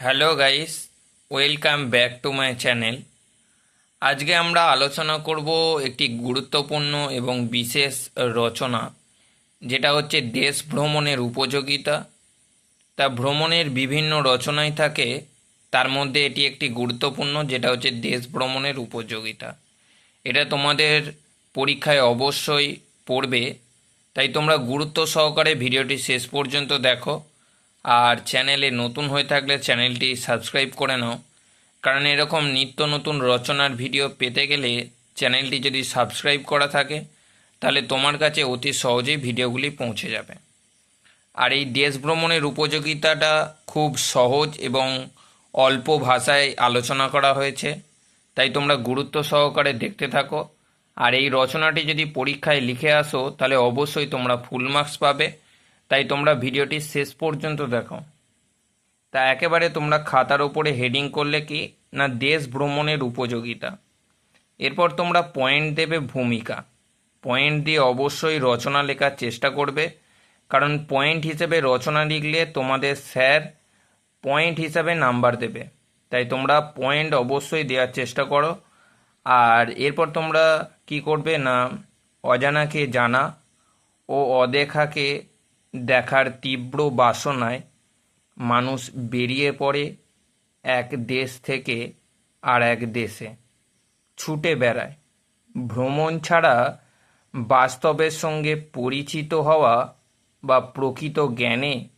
Hello guys welcome back to my channel আজকে আমরা আলোচনা করব একটি গুরুত্বপূর্ণ এবং বিশেষ রচনা, যেটা হচ্ছে দেশ ভ্রমণের উপযোগিতা। তা ভ্রমণের বিভিন্ন রচনাই থাকে, তার মধ্যে এটি একটি গুরুত্বপূর্ণ, যেটা হচ্ছে দেশ ভ্রমণের উপযোগিতা। এটা তোমাদের পরীক্ষায় অবশ্যই পড়বে। তাই তোমরা গুরুত্ব সহকারে ভিডিওটি শেষ পর্যন্ত দেখো। আর চ্যানেলে নতুন হয়ে থাকলে চ্যানেলটি সাবস্ক্রাইব করে নাও। কারণ এরকম নিত্য নতুন রচনার ভিডিও পেতে গেলে চ্যানেলটি যদি সাবস্ক্রাইব করা থাকে, তাহলে তোমার কাছে অতি সহজেই ভিডিওগুলি পৌঁছে যাবে। আর এই দেশ ভ্রমণের উপযোগিতাটা খুব সহজ এবং অল্প ভাষায় আলোচনা করা হয়েছে, তাই তোমরা গুরুত্ব সহকারে দেখতে থাকো। আর এই রচনাটি যদি পরীক্ষায় লিখে আসো, তাহলে অবশ্যই তোমরা ফুল মার্কস পাবে। তাই তোমরা ভিডিওটি শেষ পর্যন্ত দেখো। তা একেবারে তোমরা খাতার ওপরে হেডিং করলে কি না দেশ ভ্রমণের উপযোগিতা। এরপর তোমরা পয়েন্ট দেবে ভূমিকা। পয়েন্ট দিয়ে অবশ্যই রচনা লেখার চেষ্টা করবে। কারণ পয়েন্ট হিসেবে রচনা লিখলে তোমাদের স্যার পয়েন্ট হিসাবে নাম্বার দেবে। তাই তোমরা পয়েন্ট অবশ্যই দেওয়ার চেষ্টা করো। আর এরপর তোমরা কি করবে না অজানাকে জানা ও অদেখাকে দেখার তীব্র বাসনায় মানুষ বেরিয়ে পড়ে এক দেশ থেকে আর এক দেশে। ছুটে বেড়ায়। ভ্রমণ ছাড়া বাস্তবের সঙ্গে পরিচিত হওয়া বা প্রকৃত জ্ঞানে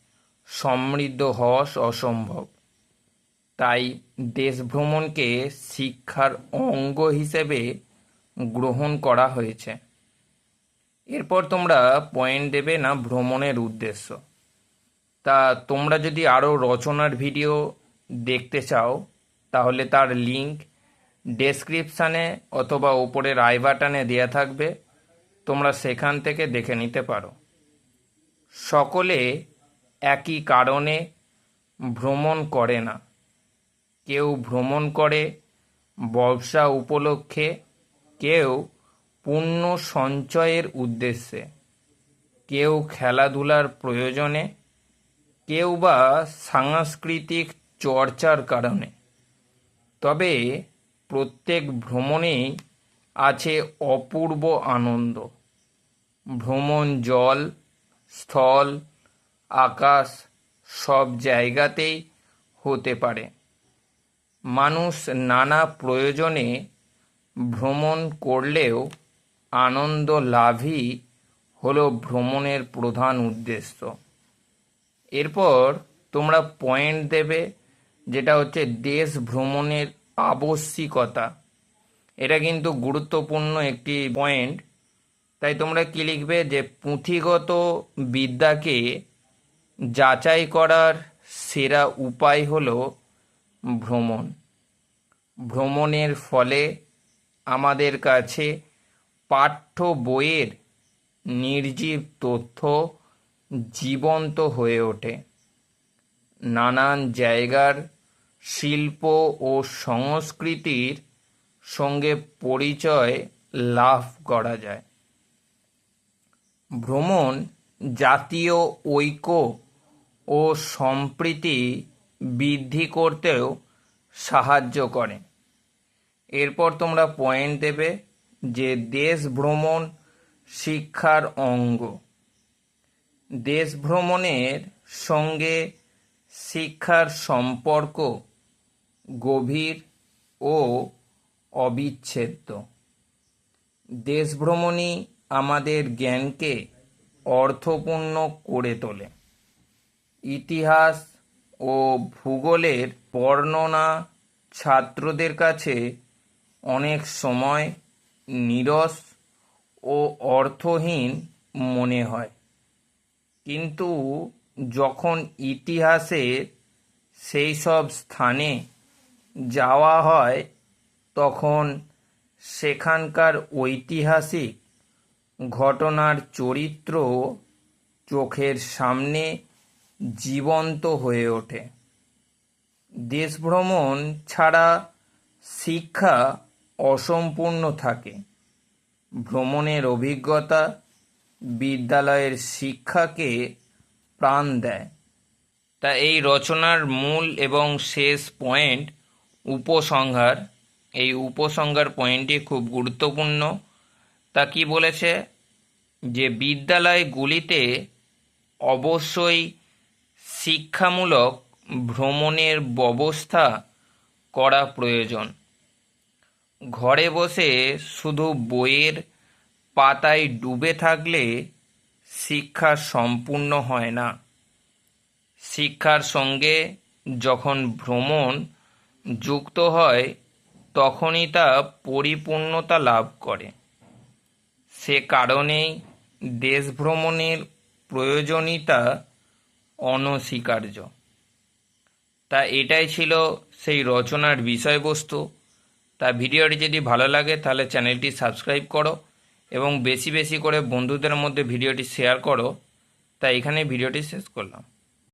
সমৃদ্ধ হওয়া অসম্ভব। তাই দেশ ভ্রমণকে শিক্ষার অঙ্গ হিসেবে গ্রহণ করা হয়েছে। এরপর তোমরা পয়েন্ট দেবে না ভ্রমণের উদ্দেশ্য। তা তোমরা যদি আরও রচনার ভিডিও দেখতে চাও, তাহলে তার লিংক ডেসক্রিপশানে অথবা ওপরের আই বাটনে দেওয়া থাকবে। তোমরা সেখান থেকে দেখে নিতে পারো। সকলে একই কারণে ভ্রমণ করে না। কেউ ভ্রমণ করে, ব্যবসা উপলক্ষে, কেউ পুণ্য সঞ্চয়ের উদ্দেশ্যে। কেউ খেলাধুলার প্রয়োজনে, কেউ বা সাংস্কৃতিক চর্চার কারণে। তবে প্রত্যেক ভ্রমণেই আছে অপূর্ব আনন্দ। ভ্রমণ, জল, স্থল, আকাশ সব জায়গাতেই হতে পারে। মানুষ নানা প্রয়োজনে ভ্রমণ করলেও আনন্দ লাভই হলো ভ্রমণের প্রধান উদ্দেশ্য। এরপর তোমরা পয়েন্ট দেবে যেটা হচ্ছে দেশ ভ্রমণের আবশ্যিকতা। এটা কিন্তু গুরুত্বপূর্ণ একটি পয়েন্ট তাই তোমরা কী লিখবে যে পুঁথিগত বিদ্যাকে যাচাই করার সেরা উপায় হলো ভ্রমণ। ভ্রমণের ফলে আমাদের কাছে পাঠ্য বইয়ের নির্জীব তথ্য জীবন্ত হয়ে ওঠে। নানান জায়গার শিল্প ও সংস্কৃতির সঙ্গে পরিচয় লাভ করা যায়। ভ্রমণ, জাতীয় ঐক্য ও সম্প্রীতি বৃদ্ধি করতেও সাহায্য করে। এরপর তোমরা পয়েন্ট দেবে যে দেশ ভ্রমণ শিক্ষার অঙ্গ। দেশ ভ্রমণের সঙ্গে শিক্ষার সম্পর্ক গভীর ও অবিচ্ছেদ্য। দেশ ভ্রমণই আমাদের জ্ঞানকে অর্থপূর্ণ করে তোলে। ইতিহাস ও ভূগোলের বর্ণনা ছাত্রদের কাছে অনেক সময় নিরস ও অর্থহীন মনে হয়। কিন্তু যখন ইতিহাসে সেই সব স্থানে যাওয়া হয়, তখন সেখানকার ঐতিহাসিক ঘটনার চরিত্র চোখের সামনে জীবন্ত হয়ে ওঠে। দেশ ভ্রমণ ছাড়া শিক্ষা অসম্পূর্ণ থাকে। ভ্রমণের অভিজ্ঞতা বিদ্যালয়ের শিক্ষাকে প্রাণ দেয়। তা এই রচনার মূল এবং শেষ পয়েন্ট উপসংহার। এই উপসংহার পয়েন্টটি খুব গুরুত্বপূর্ণ। তা কি বলেছে? যে বিদ্যালয়গুলিতে অবশ্যই শিক্ষামূলক ভ্রমণের ব্যবস্থা করা প্রয়োজন। ঘরে বসে শুধু বইয়ের পাতায় ডুবে থাকলে শিক্ষা সম্পূর্ণ হয় না। শিক্ষার সঙ্গে যখন ভ্রমণ যুক্ত হয়, তখনই তা পরিপূর্ণতা লাভ করে। সে কারণেই দেশ ভ্রমণের প্রয়োজনীয়তা অনস্বীকার্য। তা এটাই ছিল সেই রচনার বিষয়বস্তু। তা ভিডিওটি যদি ভালো লাগে, তাহলে চ্যানেলটি সাবস্ক্রাইব করো এবং বেশি বেশি করে বন্ধুদের মধ্যে ভিডিওটি শেয়ার করো। তাই এখানে ভিডিওটি শেষ করলাম।